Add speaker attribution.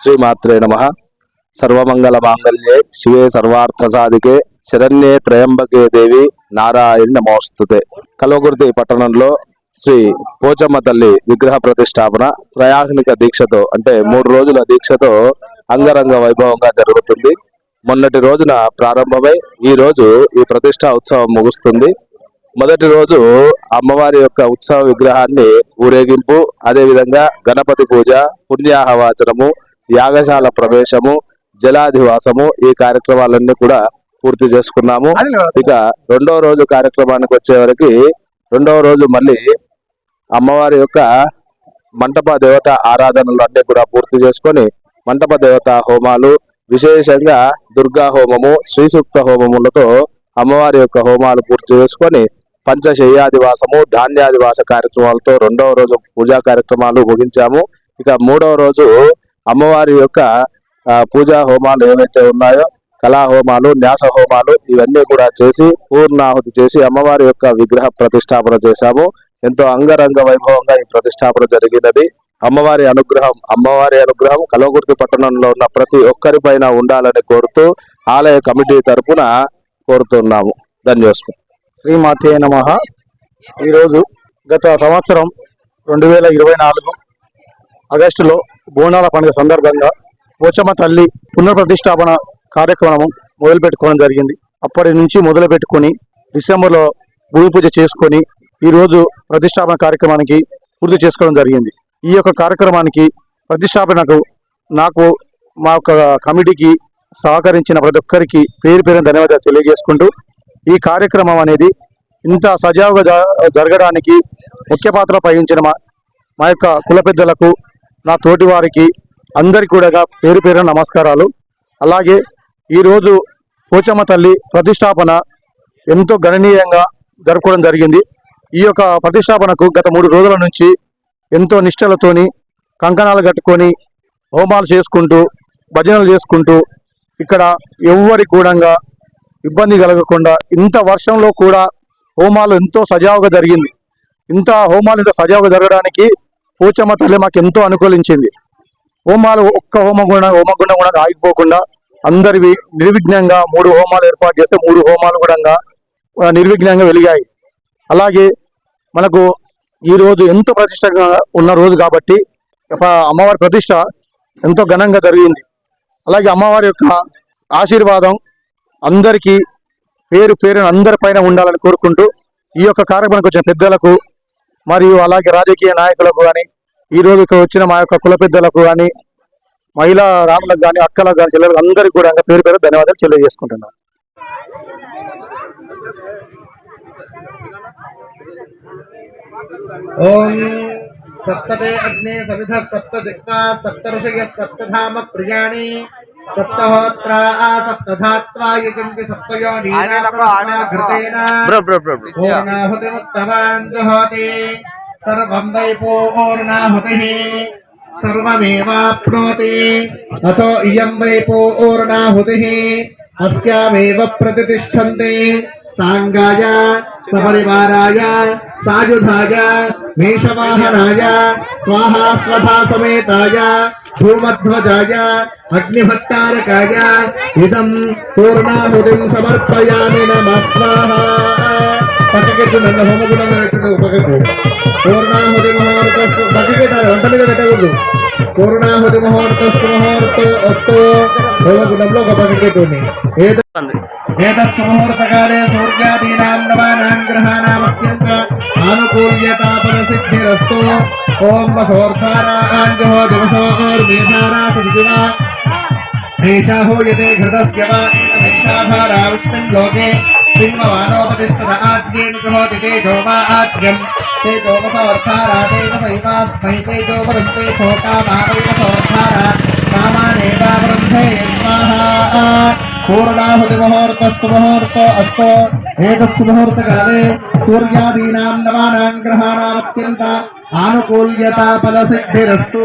Speaker 1: శ్రీమాత్రే నమ. సర్వమంగళ మాంగళ్యే శివే సర్వార్థ సాధికే శరణ్యే త్రయంబకే దేవి నారాయణ నమోస్తుతే. కల్వకుర్తి పట్టణంలో శ్రీ పోచమ్మ తల్లి విగ్రహ ప్రతిష్టాపన త్రయాహ్నిక దీక్షతో అంటే మూడు రోజుల దీక్షతో అంగరంగ వైభవంగా జరుగుతుంది. మొన్నటి రోజున ప్రారంభమై ఈ రోజు ఈ ప్రతిష్టా ఉత్సవం ముగుస్తుంది. మొదటి రోజు అమ్మవారి యొక్క ఉత్సవ విగ్రహాన్ని ఊరేగింపు అదేవిధంగా గణపతి పూజ పుణ్యాహవాచనము యాగశాల ప్రవేశము జలాధివాసము ఈ కార్యక్రమాలన్నీ కూడా పూర్తి చేసుకున్నాము. ఇక రెండవ రోజు కార్యక్రమానికి వచ్చేవరకు రెండవ రోజు మళ్ళీ అమ్మవారి యొక్క మంటప దేవత ఆరాధనలు అన్ని కూడా పూర్తి చేసుకొని మంటప దేవత హోమాలు విశేషంగా దుర్గా హోమము శ్రీ సూక్త హోమములతో అమ్మవారి యొక్క హోమాలు పూర్తి చేసుకొని పంచశయ్యాదివాసము ధాన్యాదివాస కార్యక్రమాలతో రెండవ రోజు పూజా కార్యక్రమాలు ముగించాము. ఇక మూడవ రోజు అమ్మవారి యొక్క పూజా హోమాలు ఏవైతే ఉన్నాయో కళా హోమాలు న్యాస హోమాలు ఇవన్నీ కూడా చేసి పూర్ణాహుతి చేసి అమ్మవారి యొక్క విగ్రహ ప్రతిష్టాపన చేశాము. ఎంతో అంగరంగ వైభవంగా ఈ ప్రతిష్టాపన జరిగినది. అమ్మవారి అనుగ్రహం అమ్మవారి అనుగ్రహం కలవకుర్తి పట్టణంలో ఉన్న ప్రతి ఒక్కరి పైన ఉండాలని కోరుతూ ఆలయ కమిటీ తరఫున కోరుతున్నాము. ధన్యోస్మి.
Speaker 2: శ్రీమాతే నమ. ఈరోజు గత సంవత్సరం రెండు వేల ఇరవై నాలుగు ఆగస్టులో బోనాల పండుగ సందర్భంగా పోచమ్మ తల్లి పునఃప్రతిష్టాపన కార్యక్రమం మొదలుపెట్టుకోవడం జరిగింది. అప్పటి నుంచి మొదలుపెట్టుకొని డిసెంబర్లో భూమి పూజ చేసుకొని ఈరోజు ప్రతిష్టాపన కార్యక్రమానికి పూర్తి చేసుకోవడం జరిగింది. ఈ యొక్క కార్యక్రమానికి ప్రతిష్టాపనకు నాకు మా యొక్క కమిటీకి సహకరించిన ప్రతి ఒక్కరికి పేరు పేరున ధన్యవాదాలు తెలియజేసుకుంటూ ఈ కార్యక్రమం అనేది ఇంత సజావుగా జ- జరగడానికి ముఖ్య పాత్ర వహించిన మా మా యొక్క కుల పెద్దలకు నా తోటి వారికి అందరికీ కూడా పేరు పేరున నమస్కారాలు. అలాగే ఈరోజు పోచమ్మ తల్లి ప్రతిష్టాపన ఎంతో గణనీయంగా జరుపుకోవడం జరిగింది. ఈ యొక్క ప్రతిష్టాపనకు గత మూడు రోజుల నుంచి ఎంతో నిష్టలతోని కంకణాలు కట్టుకొని హోమాలు చేసుకుంటూ భజనలు చేసుకుంటూ ఇక్కడ ఎవ్వరి కూడా ఇబ్బంది కలగకుండా ఇంత వర్షంలో కూడా హోమాలు ఎంతో సజావుగా జరిగింది. ఇంత హోమాలు ఇంత సజావుగా జరగడానికి పోచమ్మ తల్లి మాకు ఎంతో అనుకూలించింది. హోమాలు ఒక్క హోమం కూడా హోమగుండం కూడా ఆగిపోకుండా అందరివి నిర్విఘ్నంగా మూడు హోమాలు ఏర్పాటు చేస్తే మూడు హోమాలు కూడా నిర్విఘ్నంగా వెలిగాయి. అలాగే మనకు ఈ రోజు ఎంతో ప్రతిష్టంగా ఉన్న రోజు కాబట్టి అమ్మవారి ప్రతిష్ట ఎంతో ఘనంగా జరిగింది. అలాగే అమ్మవారి యొక్క ఆశీర్వాదం అందరికీ పేరు పేరున అందరిపైన ఉండాలని కోరుకుంటూ ఈ యొక్క కార్యక్రమానికి వచ్చిన పెద్దలకు మరియు అలాగే రాజకీయ నాయకులకు కానీ ఈ రోజు ఇక్కడ వచ్చిన మా యొక్క కుల పెద్దలకు కానీ మహిళా రాములకు కానీ అక్కలకు కానీ చెల్లెలకు అందరికీ కూడా ఇంకా పేరు పేరు ధన్యవాదాలు తెలియజేసుకుంటున్నాను.
Speaker 3: ఓం సప్తదే అగ్నే సవిధ సప్త జిక్వా సప్త ఋషయ సప్తధామ ప్రియాణి सप्तहोत्र सप्तधात्वा यजन्ति सप्तयोनीनाघृतेन सर्वं वै पूर्णाहुतिः सर्वमेवाप्नोति। इयं अस्यामेव प्रतिष्ठन्ते। साङ्गाय सपरिवाराय सायुधाय, मेषवाहनाय स्वाहा स्वधा समेताय भूमध्वजाय, अग्निभट्टारकाय, इदं पूर्णाहुतिं समर्पयामि नमः, स्वाहा। పక్కకి ఎట్టుండండి హోమ గుండంలో పెట్టుకో పక్కకు పూర్ణా హృది ముహూర్తస్ పక్కకి వంట మీద పెట్టకూడదు పూర్ణా హృది ముహూర్తస్ ముహూర్త అస్తో హోమ గుండంలో ఒక పక్కకి ఎట్టుండి ఏతత్ సుముహూర్తకాలే సూర్యాదీనాం నవానాం గ్రహాణాం అత్యంత ఆనుకూల్యతా ఫలసిద్ధిరస్తో ఓం వసోర్థారాంజో దివసోర్మేధారాసి దివా ఏషా హోయతే ఘృతస్య వా ఏషాధారా విష్ణుం లోకే तेजो वा आज्ञम् तेजो वसोर्धारा तेजसैवास्मै तेजो वदन्ते भोकामावैवसोर्धारा कामानेवावृन्धे स्वाहा पूर्णाहुतिमुहूर्तस्तु मुहूर्तो अस्तु एतत्सु मुहूर्तकाले सूर्यादीनां नवानां ग्रहाणामत्यन्त आनुकूल्यता फलसिद्धिरस्तु